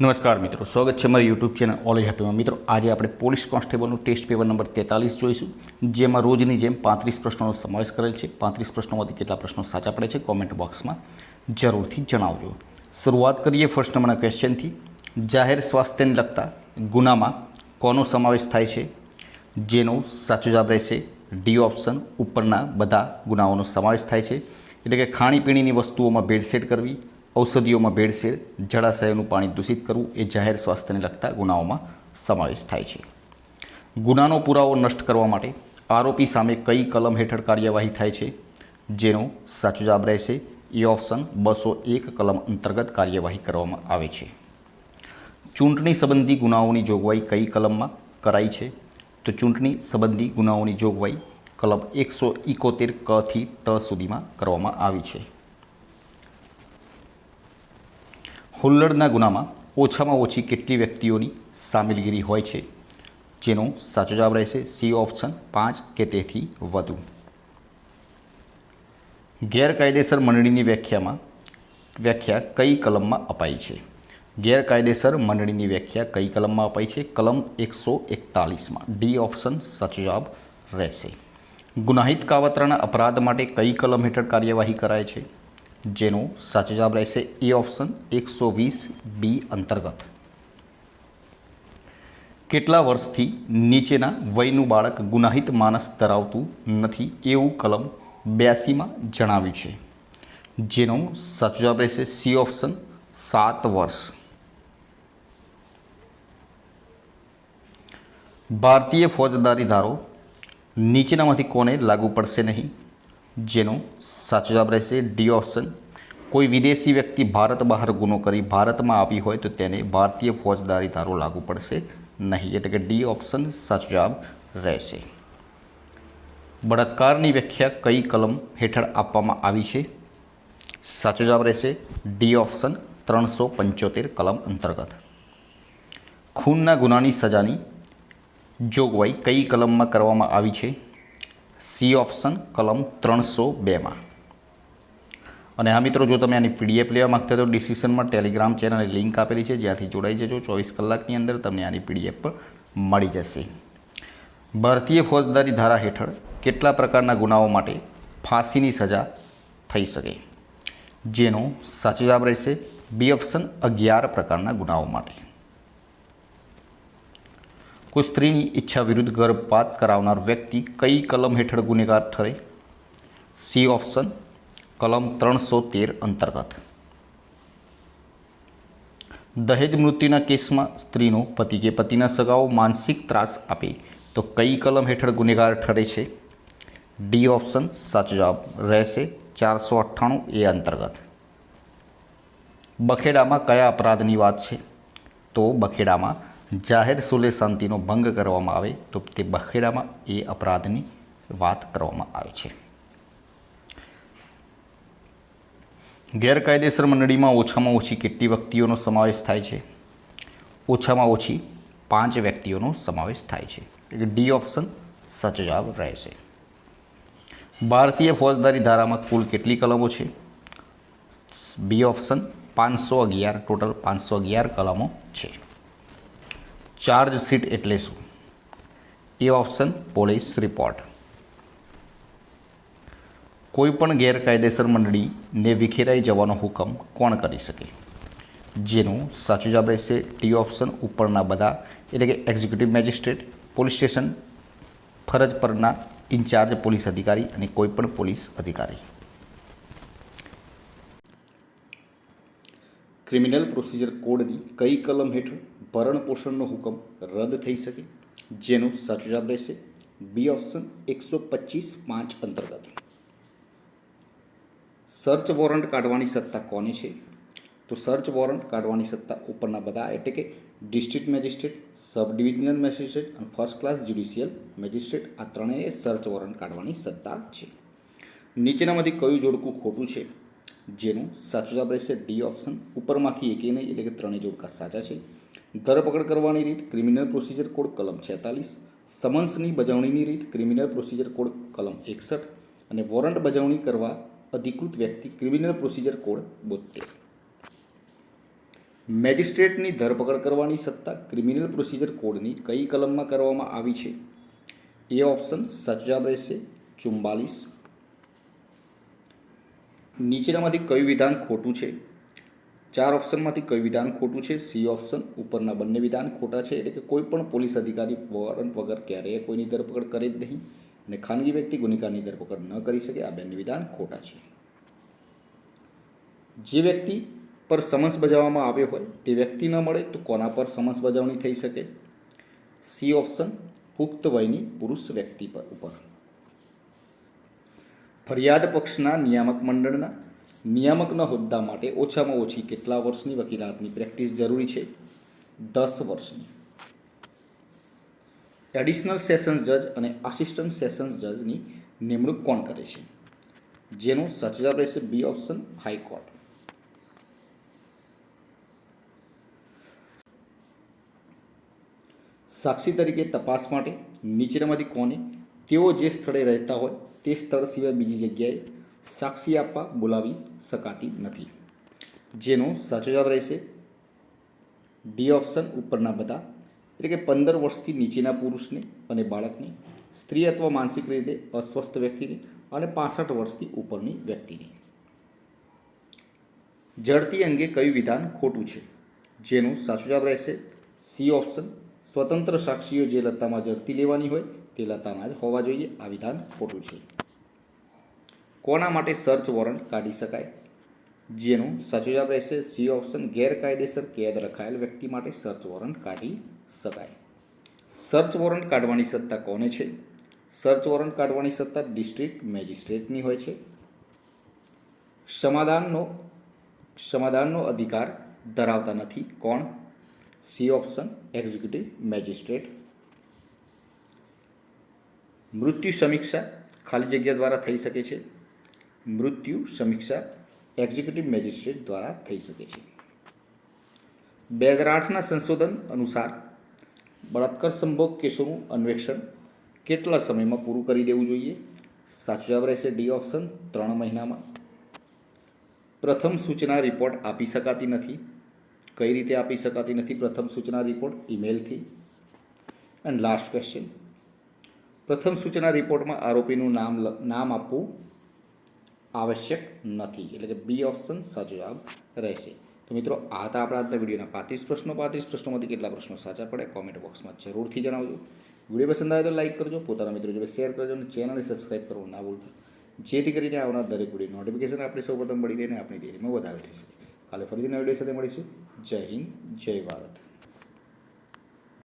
નમસ્કાર મિત્રો, સ્વાગત છે મારી યુટ્યુબ ચેનલ ઓલેજ હેપીમાં મિત્રો, આજે આપણે પોલીસ કોન્સ્ટેબલનું ટેસ્ટ પેપર નંબર તેતાલીસ જોઈશું, જેમાં રોજની જેમ પાંત્રીસ પ્રશ્નોનો સમાવેશ કરેલ છે. પાંત્રીસ પ્રશ્નોમાંથી કેટલા પ્રશ્નો સાચા પડે છે કોમેન્ટ બોક્સમાં જરૂરથી જણાવજો. શરૂઆત કરીએ ફર્સ્ટ નંબરના ક્વેશ્ચનથી જાહેર સ્વાસ્થ્યને લગતા ગુનામાં કોનો સમાવેશ થાય છે? જેનો સાચો જવાબ રહેશે ડી ઓપ્શન ઉપરના બધા ગુનાઓનો સમાવેશ થાય છે. એટલે કે ખાણીપીણીની વસ્તુઓમાં ભેળસેળ કરવી ઔષધિઓમાં ભેળસેળ જળાશયોનું પાણી દૂષિત કરવું એ જાહેર સ્વાસ્થ્યને લગતા ગુનાઓમાં સમાવેશ થાય છે. ગુનાનો પુરાવો નષ્ટ કરવા માટે આરોપી સામે કઈ કલમ હેઠળ કાર્યવાહી થાય છે, જેનો સાચો જવાબ રહેશે એ ઓપ્શન બસો એક કલમ અંતર્ગત કાર્યવાહી કરવામાં આવે છે. ચૂંટણી સંબંધી ગુનાઓની જોગવાઈ કઈ કલમમાં કરાઈ છે? તો ચૂંટણી સંબંધી ગુનાઓની જોગવાઈ કલમ એકસો ઇકોતેર કથી ટ સુધીમાં કરવામાં આવી છે. હુલ્લડના ગુનામાં ઓછામાં ઓછી કેટલી વ્યક્તિઓની સામેલગીરી હોય છે? જેનો સાચો જવાબ રહેશે સી ઓપ્શન પાંચ કે તેથી વધુ. ગેરકાયદેસર મંડળીની વ્યાખ્યામાં વ્યાખ્યા કઈ કલમમાં અપાઈ છે? ગેરકાયદેસર મંડળીની વ્યાખ્યા કઈ કલમમાં અપાઈ છે? કલમ એકસો એકતાલીસમાં ડી ઓપ્શન સાચો જવાબ રહેશે. ગુનાહિત કાવતરાના અપરાધ માટે કઈ કલમ હેઠળ કાર્યવાહી કરાય છે? જેનો સાચો જવાબ રહેશે એ ઓપ્શન એકસો વીસ બી અંતર્ગત. કેટલા વર્ષથી નીચેના વયનું બાળક ગુનાહિત માનસ ધરાવતું નથી એવું કલમ બ્યાસીમાં જણાવ્યું છે. જેનો સાચો જવાબ રહેશે સી ઓપ્શન સાત વર્ષ. ભારતીય ફોજદારી ધારો નીચેનામાંથી કોને લાગુ પડશે નહીં? જેનો સાચો જવાબ રહેશે ડી ઓપ્શન. કોઈ વિદેશી વ્યક્તિ ભારત બહાર ગુનો કરી ભારતમાં આવી હોય તો તેને ભારતીય ફોજદારી ધારો લાગુ પડશે નહીં. એટલે કે ડી ઓપ્શન સાચો જવાબ રહેશે. બળાત્કારની વ્યાખ્યા કઈ કલમ હેઠળ આપવામાં આવી છે? સાચો જવાબ રહેશે ડી ઓપ્શન ત્રણસો પંચોતેર કલમ અંતર્ગત. ખૂનના ગુનાની સજાની જોગવાઈ કઈ કલમમાં કરવામાં આવી છે? સી ઓપ્શન કલમ ત્રણસો બેમાં. અને આ મિત્રો, જો તમે આની પીડીએફ લેવા માગતા તો ડિસિશનમાં ટેલિગ્રામ ચેનલની લિંક આપેલી છે, જ્યાંથી જોડાઈ જજો. ચોવીસ કલાકની અંદર તમને આની પીડીએફ પણ મળી જશે. ભારતીય ફોજદારી ધારા હેઠળ કેટલા પ્રકારના ગુનાઓ માટે ફાંસીની સજા થઈ શકે? જેનો સાચો જવાબ રહેશે બી ઓપ્શન અગિયાર પ્રકારના ગુનાઓ માટે. કોઈ સ્ત્રીની ઈચ્છા વિરુદ્ધ ગર્ભપાત કરાવનાર વ્યક્તિ કઈ કલમ હેઠળ ગુનેગાર ઠરે? સી ઓપ્શન, કલમ ત્રણસો તેર અંતર્ગત. દહેજ મૃત્યુના કેસમાં સ્ત્રીનો પતિ કે પતિના સગાઓ માનસિક ત્રાસ આપે તો કઈ કલમ હેઠળ ગુનેગાર ઠરે છે? ડી ઓપ્શન, સાચો જવાબ રહેશે ચારસો અઠ્ઠાણું એ અંતર્ગત. બખેડામાં કયા અપરાધની વાત છે? તો બખેડામાં જાહેર સુલે શાંતિનો ભંગ કરવામાં આવે તો તે બખેડામાં એ અપરાધની વાત કરવામાં આવે છે. ગેરકાયદેસર મંડળીમાં ઓછામાં ઓછી કેટલી વ્યક્તિઓનો સમાવેશ થાય છે? ઓછામાં ઓછી પાંચ વ્યક્તિઓનો સમાવેશ થાય છે. એટલે ડી ઓપ્શન સાચો જવાબ રહેશે. ભારતીય ફોજદારી ધારામાં કુલ કેટલી કલમો છે? બી ઓપ્શન પાંચસો અગિયાર ટોટલ પાંચસો અગિયાર કલમો છે. ચાર્જ શીટ એટલે શું? એ ઓપ્શન પોલીસ રિપોર્ટ કોઈપણ ગેરકાયદેસર મંડળીને વિખેરાઈ જવાનો હુકમ કોણ કરી શકે? જેનું સાચું જવાબ રહેશે ટી ઓપ્શન ઉપરના બધા, એટલે કે એક્ઝિક્યુટિવ મેજિસ્ટ્રેટ પોલીસ સ્ટેશન ફરજ પરના ઇન્ચાર્જ પોલીસ અધિકારી અને કોઈપણ પોલીસ અધિકારી. ક્રિમિનલ પ્રોસિજર કોડની કઈ કલમ હેઠળ ભરણ પોષણનો હુકમ રદ થઈ શકે, જેનો સાચો જવાબ રહેશે બી ઓપ્શન એકસો પચીસ પાંચ અંતર્ગત. સર્ચ વોરંટ કાઢવાની સત્તા કોને છે? તો સર્ચ વોરંટ કાઢવાની સત્તા ઉપરના બધા એટલે કે district magistrate, sub divisional magistrate અને ફર્સ્ટ ક્લાસ જ્યુડિશિયલ મેજિસ્ટ્રેટ આ ત્રણેય સર્ચ વોરંટ કાઢવાની સત્તા છે. નીચેનામાંથી કયું જોડકું ખોટું છે? જેનું સાચો જવાબ રહેશે ડી ઓપ્શન. ઉપરમાંથી એકે નહીં એટલે કે ત્રણેય જોડકા સાચા છે. ધરપકડ કરવાની રીત ક્રિમિનલ પ્રોસિજર કોડ કલમ છેતાલીસ, સમન્સની બજાવણીની રીત ક્રિમિનલ પ્રોસિજર કોડ કલમ એકસઠ અને વોરંટ બજાવણી કરવા અધિકૃત વ્યક્તિ ક્રિમિનલ પ્રોસિજર કોડ બોતેર મેજિસ્ટ્રેટની ધરપકડ કરવાની સત્તા ક્રિમિનલ પ્રોસિજર કોડની કઈ કલમમાં કરવામાં આવી છે? એ ઓપ્શન સાચો રહેશે. ચુમ્બાલીસ નીચેનામાંથી કયું વિધાન ખોટું છે? ચાર ઓપ્શનમાંથી કયું વિધાન ખોટું છે? C option. ઉપરના બંને વિધાન ખોટા છે. એટલે કે કોઈ પણ પોલીસ અધિકારી વોરંટ વગર ક્યારેય કોઈની ધરપકડ કરે જ નહીં અને ખાનગી વ્યક્તિ ગુનેગારની ધરપકડ ન કરી શકે. આ બંને વિધાન ખોટા છે. જે વ્યક્તિ પર સમન્સ બજાવવામાં આવ્યો હોય, તે વ્યક્તિ ન મળે તો કોના પર સમન્સ બજાવણી થઈ શકે? C option. પુખ્ત વયની પુરુષ વ્યક્તિ પર ઉપર. ફરિયાદ પક્ષના નિયામક મંડળના નિયામકના હોદ્દા માટે ઓછામાં ઓછી કેટલા વર્ષની વકીલાતની પ્રેક્ટિસ જરૂરી છે? દસ વર્ષની. એડિશનલ સેશન્સ જજ અને આસિસ્ટન્ટ સેશન્સ જજની નિમણૂક કોણ કરે છે? જેનો સાચો રહેશે બી ઓપ્શન હાઈકોર્ટ. સાક્ષી તરીકે તપાસ માટે નીચેનામાંથી કોને, તેઓ જે સ્થળે રહેતા હોય તે સ્થળ સિવાય બીજી જગ્યાએ સાક્ષી આપવા બોલાવી શકાતી નથી. જેનો સાચો જવાબ રહેશે ડી ઓપ્શન ઉપરના બધા, એટલે કે પંદર વર્ષથી નીચેના પુરુષને અને બાળકને, સ્ત્રી અથવા માનસિક રીતે અસ્વસ્થ વ્યક્તિને અને પાસઠ વર્ષથી ઉપરની વ્યક્તિને. જડતી અંગે કયું વિધાન ખોટું છે? જેનો સાચો જવાબ રહેશે સી ઓપ્શન, સ્વતંત્ર સાક્ષીઓ જે લતામાં જડતી લેવાની હોય તે લતાના જ હોવા જોઈએ. આ વિધાન ખોટું છે. કોના માટે સર્ચ વોરંટ કાઢી શકાય? જેનો સાચો જવાબ રહેશે સી ઓપ્શન ગેરકાયદેસર કેદ રખાયેલ વ્યક્તિ માટે સર્ચ વોરંટ કાઢી શકાય. સર્ચ વોરંટ કાઢવાની સત્તા કોને છે? સર્ચ વોરંટ કાઢવાની સત્તા ડિસ્ટ્રિક્ટ મેજિસ્ટ્રેટની હોય છે. સમાધાનનો સમાધાનનો અધિકાર ધરાવતા નથી. કોણ? સી ઓપ્શન એક્ઝિક્યુટિવ મેજિસ્ટ્રેટ મૃત્યુ સમીક્ષા ખાલી જગ્યા દ્વારા થઈ શકે છે. મૃત્યુ સમીક્ષા એક્ઝિક્યુટિવ મેજિસ્ટ્રેટ દ્વારા થઈ શકે છે. બે હજાર આઠના સંશોધન અનુસાર બળાત્કાર સંભોગ કેસોનું અન્વેષણ કેટલા સમયમાં પૂરું કરી દેવું જોઈએ? સાચો જવાબ રહેશે ડી ઓપ્શન ત્રણ મહિનામાં. પ્રથમ સૂચના રિપોર્ટ આપી શકાતી નથી. કઈ રીતે આપી શકાતી નથી પ્રથમ સૂચના રિપોર્ટ? ઈમેલથી. And last question. પ્રથમ સૂચના રિપોર્ટમાં આરોપીનું નામ નામ આપવું આવશ્યક નથી. એટલે કે બી ઓપ્શન સાચો જવાબ રહેશે. તો મિત્રો, આ હતા આપણા આજના વિડીયોના પાંત્રીસ પ્રશ્નો. પાંત્રીસ પ્રશ્નોમાંથી કેટલા પ્રશ્નો સાચા પડે કોમેન્ટ બોક્સમાં જરૂરથી જણાવજો. વીડિયો પસંદ આવે તો લાઇક કરજો, પોતાના મિત્રો જોડે શેર કરજો અને ચેનલને સબસ્ક્રાઈબ કરવું ના ભૂલતા. જેથી કરીને આવનાર દરેક વીડિયો નોટિફિકેશન આપણે સૌપ્રથમ મળી રહે આપણી તૈયારીમાં વધારો થઈ શકે. કાલે ફરીથી નવા વીડિયો સાથે મળીશું. જય હિન્દ, જય ભારત.